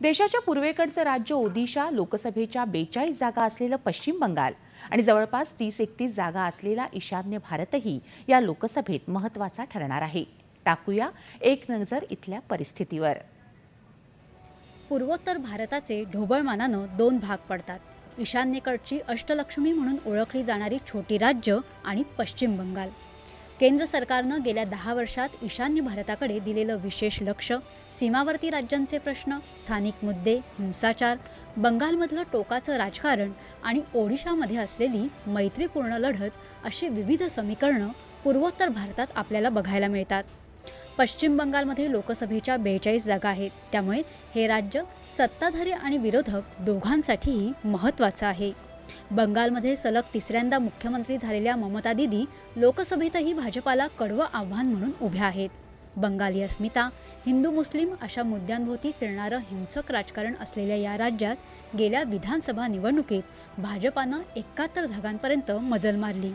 देशाच्या पूर्वेकडचं राज्य ओदिशा लोकसभेच्या बेचाळीस जागा असलेलं पश्चिम बंगाल आणि जवळपास तीस एकतीस जागा असलेला ईशान्य भारतही या लोकसभेत महत्त्वाचा ठरणार आहे. टाकूया एक नजर इथल्या परिस्थितीवर. पूर्वोत्तर भारताचे ढोबळमानानं दोन भाग पडतात. ईशान्येकडची अष्टलक्ष्मी म्हणून ओळखली जाणारी छोटी राज्य आणि पश्चिम बंगाल. केंद्र सरकारनं गेल्या दहा वर्षात ईशान्य भारताकडे दिलेलं विशेष लक्ष सीमावर्ती राज्यांचे प्रश्न स्थानिक मुद्दे हिंसाचार बंगालमधलं टोकाचं राजकारण आणि ओडिशामध्ये असलेली मैत्रीपूर्ण लढत अशी विविध समीकरणं पूर्वोत्तर भारतात आपल्याला बघायला मिळतात. पश्चिम बंगालमध्ये लोकसभेच्या बेचाळीस जागा आहेत. त्यामुळे हे राज्य सत्ताधारी आणि विरोधक दोघांसाठीही महत्त्वाचं आहे. बंगालमध्ये सलग तिसऱ्यांदा मुख्यमंत्री झालेल्या ममता दिदी लोकसभेतही भाजपाला कडवं आव्हान म्हणून उभ्या आहेत. बंगाली अस्मिता हिंदू मुस्लिम अशा मुद्द्यांभोवती फिरणारं हिंसक राजकारण असलेल्या या राज्यात गेल्या विधानसभा निवडणुकीत भाजपानं एकाहत्तर जागांपर्यंत मजल मारली.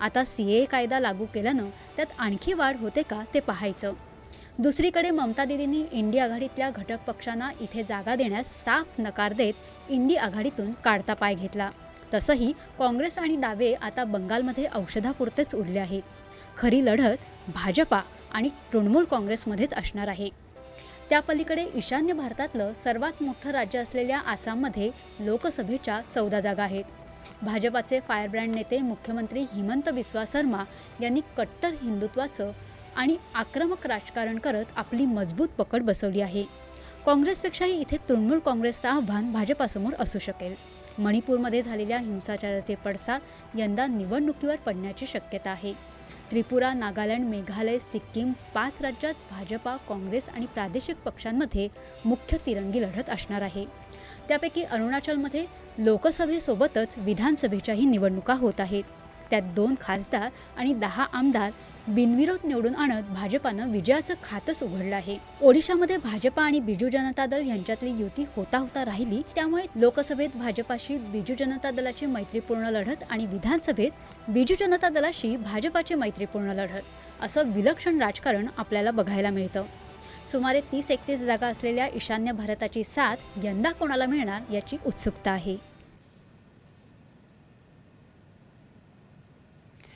आता सी ए कायदा लागू केल्यानं त्यात आणखी वाढ होते का ते पाहायचं. दुसरीकडे ममता दिदींनी इंडी आघाडीतल्या घटक पक्षांना इथे जागा देण्यास साफ नकार देत इंडी आघाडीतून काढता पाय घेतला. तसंही काँग्रेस आणि डावे आता बंगालमध्ये औषधापुरतेच उरले आहेत खरी लढत भाजपा आणि तृणमूल काँग्रेसमध्येच असणार आहे. त्या पलीकडे ईशान्य भारतातलं सर्वात मोठं राज्य असलेल्या आसाममध्ये लोकसभेच्या चौदा जागा आहेत. भाजपाचे फायरब्रँड नेते मुख्यमंत्री हिमंत बिस्वा शर्मा यांनी कट्टर हिंदुत्वाचं आणि आक्रमक राजकारण करत आपली मजबूत पकड बसवली आहे. काँग्रेसपेक्षाही इथे तृणमूल काँग्रेसचं आव्हान भाजपासमोर असू शकेल. मणिपूरमध्ये झालेल्या हिंसाचाराचे पडसाद यंदा निवडणुकीवर पडण्याची शक्यता आहे. त्रिपुरा नागालँड मेघालय सिक्कीम पाच राज्यात भाजपा काँग्रेस आणि प्रादेशिक पक्षांमध्ये मुख्य तिरंगी लढत असणार आहे. त्यापैकी अरुणाचलमध्ये लोकसभेसोबतच विधानसभेच्याही निवडणुका होत आहेत. त्यात दोन खासदार आणि दहा आमदार बिनविरोध निवडून आणत भाजपानं विजयाचं खातच उघडलं आहे. ओडिशामध्ये भाजपा आणि बिजू जनता दल यांच्यातली युती होता होता राहिली त्यामुळे लोकसभेत भाजपाशी बिजू जनता दलाची मैत्रीपूर्ण लढत आणि विधानसभेत बिजू जनता दलाशी भाजपाची मैत्रीपूर्ण लढत असं विलक्षण राजकारण आपल्याला बघायला मिळतं. सुमारे तीस एकतीस जागा असलेल्या ईशान्य भारताची साथ यंदा कोणाला मिळणार याची उत्सुकता आहे.